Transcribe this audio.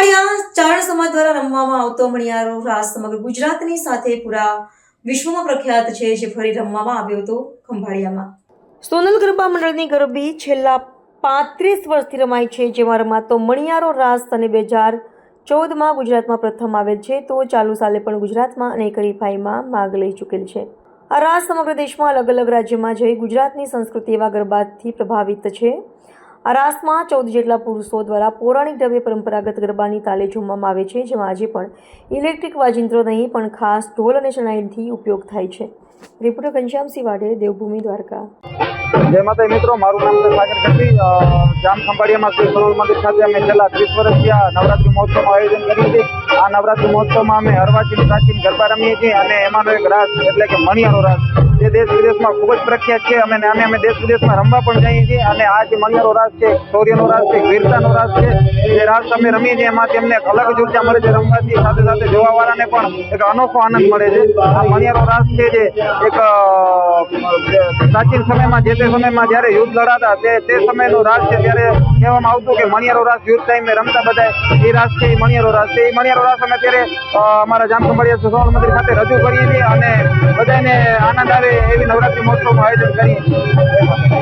ખંભાળિયા ચારણ સમાજ દ્વારા રમવામાં આવતો મણિયારો રાસ સમગ્ર ગુજરાતની સાથે પૂરા વિશ્વમાં પ્રખ્યાત છે, જે ફરી રમવામાં આવ્યો હતો ખંભાળિયામાં. સોનલ ગરબા મંડળની ગરબી છેલ્લા પાંત્રીસ વર્ષથી રમાય છે, જેમાં રમાતો મણિયારો રાસ અને બે હજાર ચૌદમાં ગુજરાતમાં પ્રથમ આવેલ છે, તો ચાલુ સાલે પણ ગુજરાતમાં અનેક હરીફાઈમાં માગ લઈ ચૂકેલ છે. આ રાસ સમગ્ર દેશમાં અલગ અલગ રાજ્યમાં જઈ ગુજરાતની સંસ્કૃતિ એવા ગરબાથી પ્રભાવિત છે. આ રાસમાં ચૌદ જેટલા પુરુષો દ્વારા પૌરાણિક ઢબે પરંપરાગત ગરબાની તાલે ઝૂમવામાં આવે છે, જેમાં આજે પણ ઇલેક્ટ્રિક વાજિંત્રો નહીં, પણ ખાસ ઢોલ અને શણાઈથી ઉપયોગ થાય છે. રિપોર્ટર ઘનશ્યામસિંહ વાઢેર દેવભૂમિ દ્વારકા. જય માતા મિત્રો, મારું નામ છે સાગર ગઢવી. જામ ખંભાળિયામાં શ્રી સરોવર મંદિર ખાતે અમે છેલ્લા ત્રીસ વર્ષથી આ નવરાત્રી મહોત્સવનું આયોજન કર્યું છે આ નવરાત્રી મહોત્સવમાં અમે અર્વાચીન પ્રાચીન ગરબા રમીએ છીએ અને એમાંનો એક રાસ, એટલે કે મણિયારો રાસ, જે દેશ વિદેશમાં ખૂબ જ પ્રખ્યાત છે. અમે અમે દેશ વિદેશમાં રમવા પણ જઈએ છીએ અને આ જે મણિયારો રાસ છે, શૌર્યનો રાસ છે, વીરતાનો રાસ છે, જે રાસ અમે રમીએ છીએ, એમાંથી અમને એક અલગ જ ઊર્જા મળે છે રમવાથી. સાથે સાથે જોવાવાળાને પણ એક અનોખો આનંદ મળે છે. આ મણિયારો રાસ છે જે એક પ્રાચીન સમયમાં જે તે સમયમાં જ્યારે યુદ્ધ લડાતા તે તે સમયનો રાસ છે ત્યારે કહેવામાં આવતું કે મણિયારો રાસ યુદ્ધ ટાઈમે રમતા બધા એ રાસ છે, એ મણિયારો રાસ છે. એ મણિયારો રાસ અમે અત્યારે અમારા જામખંભાળિયા સોનલ મંદિર ખાતે રજૂ કરીએ છીએ અને બધાને આનંદ આવે એવી નવરાત્રી મહોત્સવનું આયોજન કરીએ